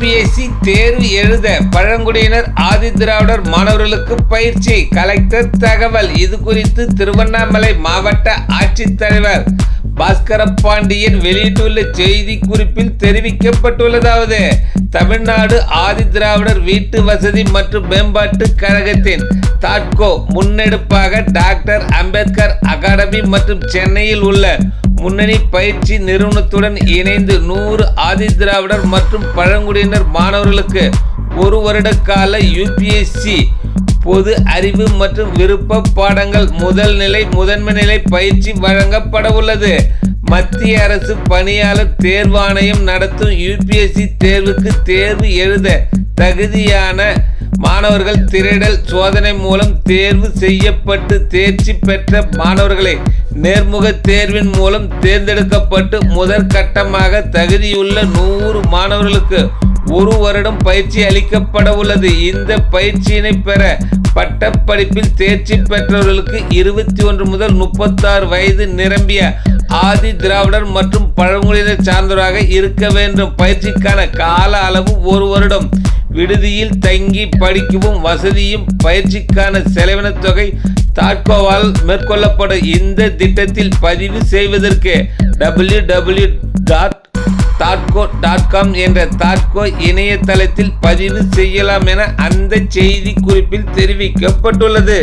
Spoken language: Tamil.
யூபிஎஸ்சி தேர்வு எழுத பழங்குடியினர் ஆதிதிராவிடர் மாணவர்களுக்கு பயிற்சி. கலெக்டர் தகவல் இது குறித்து திருவண்ணாமலை மாவட்ட ஆட்சித்தலைவர் பாஸ்கர பாண்டியன் வெளியிட்டுள்ள செய்தி குறிப்பில் தெரிவிக்கப்பட்டுள்ளதாவது தமிழ்நாடு ஆதிதிராவிடர் வீட்டு வசதி மற்றும் மேம்பாட்டு கழகத்தின் தாட்கோ முன்னெடுப்பாக டாக்டர் அம்பேத்கர் அகாடமி மற்றும் சென்னையில் உள்ள முன்னணி பயிற்சி நிறுவனத்துடன் இணைந்து நூறு ஆதிதிராவிடர் மற்றும் பழங்குடியினர் மாணவர்களுக்கு ஒரு வருட கால யூபிஎஸ்சி பொது அறிவு மற்றும் விருப்ப பாடங்கள் முதல் நிலை முதன்மை நிலை பயிற்சி வழங்கப்பட உள்ளது. மத்திய அரசு பணியாளர் தேர்வாணையம் நடத்தும் யூபிஎஸ்சி தேர்வுக்கு தேர்வு எழுத தகுதியான மாணவர்கள் திரடல் சோதனை மூலம் தேர்வு செய்யப்பட்டு தேர்ச்சி பெற்ற மாணவர்களை நேர்முக தேர்வின் மூலம் தேர்ந்தெடுக்கப்பட்டு முதற்கட்டமாக தகுதியுள்ள நூறு மாணவர்களுக்கு ஒரு வருடம் பயிற்சி அளிக்கப்பட உள்ளது. இந்த பயிற்சியினை பெற பட்டப்படிப்பில் தேர்ச்சி பெற்றவர்களுக்கு இருபத்தி ஒன்று முதல் முப்பத்தாறு வயது நிரம்பிய ஆதி திராவிடர் மற்றும் பழங்குடியினர் சார்ந்தவராக இருக்க வேண்டும். பயிற்சிக்கான கால அளவு ஒரு வருடம். விடுதியில் தங்கி படிக்கவும் வசதியும் பயிற்சிக்கான செலவின தொகை தாட்கோவால் மேற்கொள்ளப்படும் இந்த திட்டத்தில் பதிவு செய்வதற்கு டபிள்யூ டபிள்யூ டாட் தாட்கோ டாட் காம் என்ற தாட்கோ இணையதளத்தில் பதிவு செய்யலாம் என அந்த செய்தி குறிப்பில் தெரிவிக்கப்பட்டுள்ளது.